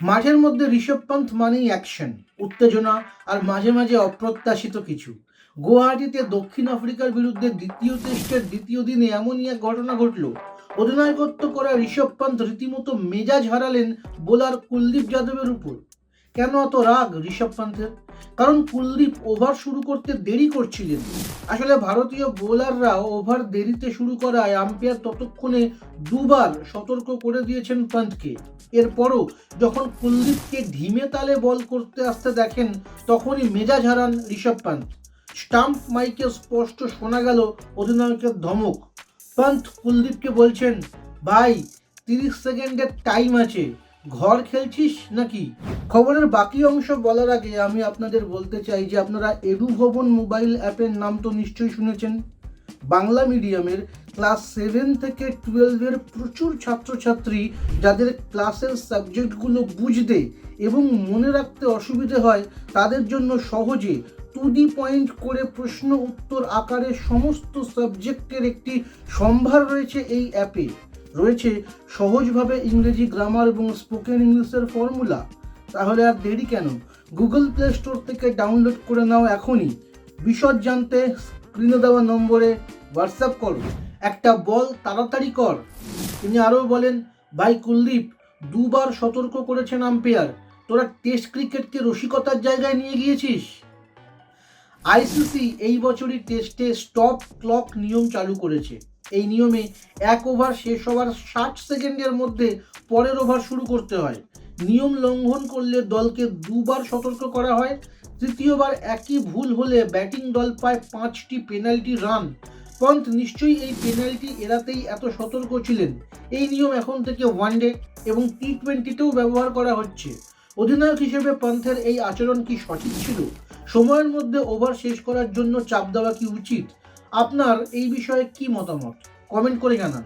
মাঠের মধ্যে ঋষভ পান্থ মানেই অ্যাকশন উত্তেজনা আর মাঝে মাঝে অপ্রত্যাশিত কিছু। গুয়াহাটিতে দক্ষিণ আফ্রিকার বিরুদ্ধে দ্বিতীয় টেস্টের দ্বিতীয় দিনে এমনই এক ঘটনা ঘটল। অধিনায়কত্ব করা ঋষভ পান্থ রীতিমতো মেজাজ হারালেন বোলার কুলদীপ যাদবের উপর। কেন অত রাগ ঋষভ পান্থের? কারণ কুলদীপ ওভার শুরু করতে দেরি করছিলেন। আসলে ভারতীয় বোলাররা ওভার দেরিতে শুরু করায় আম্পায়ার ততক্ষণে দুবার সতর্ক করে দিয়েছেন পান্থকে। এরপরও যখন কুলদীপকে ধিমে তালে বল করতে আসতে দেখেন, তখনই মেজাজ হারান ঋষভ পান্থ। স্টাম্প মাইকে স্পষ্ট শোনা গেল অধিনায়কের ধমক। পান্থ কুলদীপকে বলছেন, ভাই, তিরিশ সেকেন্ডের টাইম আছে। ঘর খেলছিস নাকি? খবরের বাকি অংশ বলার আগে আমি আপনাদের বলতে চাই যে আপনারা এডু ভবন মোবাইল অ্যাপের নাম তো নিশ্চয়ই শুনেছেন। বাংলা মিডিয়ামের ক্লাস সেভেন থেকে টুয়েলভের প্রচুর ছাত্রছাত্রী যাদের ক্লাসের সাবজেক্টগুলো বুঝতে এবং মনে রাখতে অসুবিধে হয়, তাদের জন্য সহজে টু ডি পয়েন্ট করে প্রশ্ন উত্তর আকারে সমস্ত সাবজেক্টের একটি সম্ভার রয়েছে এই অ্যাপে। রয়েছে সহজভাবে ইংরেজি গ্রামার এবং স্পোকেন ইংলিশের ফর্মুলা। তাহলে আর দেরি কেন? গুগল প্লে স্টোর থেকে ডাউনলোড করে নাও এখনই। বিশদ জানতে স্ক্রিনে দেওয়া নম্বরে হোয়াটসঅ্যাপ করো একটা বল তাড়াতাড়ি কর। তিনি আরও বলেন, ভাই কুলদীপ, দুবার সতর্ক করেছেন আম্পায়ার। তোরা টেস্ট ক্রিকেটকে রসিকতার জায়গায় নিয়ে গিয়েছিস? আইসিসি এই বছরই টেস্টে স্টপ ক্লক নিয়ম চালু করেছে। এই নিয়মে এক ওভার শেষ হওয়ার ষাট সেকেন্ডের মধ্যে পরের ওভার শুরু করতে হয়। নিয়ম লঙ্ঘন করলে দলকে দুবার সতর্ক করা হয়। তৃতীয়বার একই ভুল হলে ব্যাটিং দল পায় পাঁচটি পেনাল্টি রান। পন্থ নিশ্চয়ই এই পেনাল্টি এড়াতেই এত সতর্ক ছিলেন। এই নিয়ম এখন থেকে ওয়ানডে এবং টি টোয়েন্টিতেও ব্যবহার করা হচ্ছে। অধিনায়ক হিসেবে পন্থের এই আচরণ কি সঠিক ছিল? সময়ের মধ্যে ওভার শেষ করার জন্য চাপ দেওয়া কি উচিত? আপনার এই বিষয়ে কি মতামত? কমেন্ট করে জানান।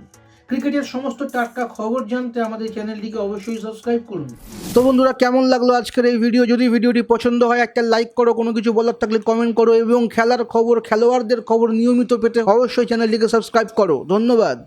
ক্রিকেটের সমস্ত টাটকা খবর জানতে আমাদের চ্যানেলটিকে অবশ্যই সাবস্ক্রাইব করুন। তো বন্ধুরা, কেমন লাগল আজকের এই ভিডিও যদি ভিডিওটি পছন্দ হয়, একটা লাইক করো, কোনো কিছু বলার থাকলে কমেন্ট করো এবং খেলার খবর, খেলোয়াড়দের খবর নিয়মিত পেতে অবশ্যই চ্যানেলটিকে সাবস্ক্রাইব করো। ধন্যবাদ।